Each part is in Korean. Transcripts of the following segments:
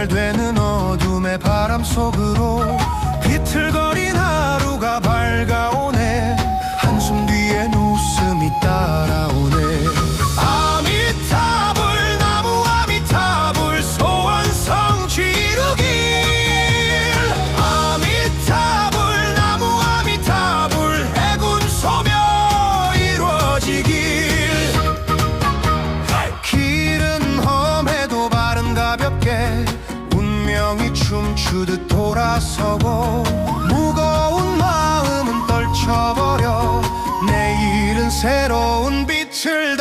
연결되는 어둠의 바람 속으로 비틀거 주듯 돌아서고 무거운 마음은 떨쳐버려. 내일은 새로운 빛을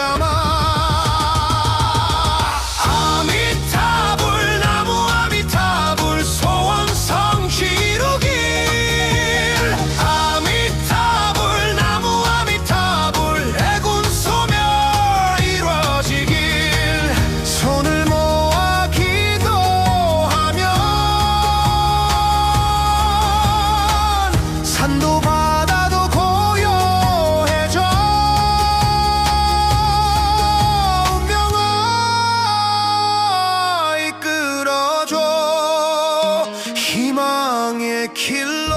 kill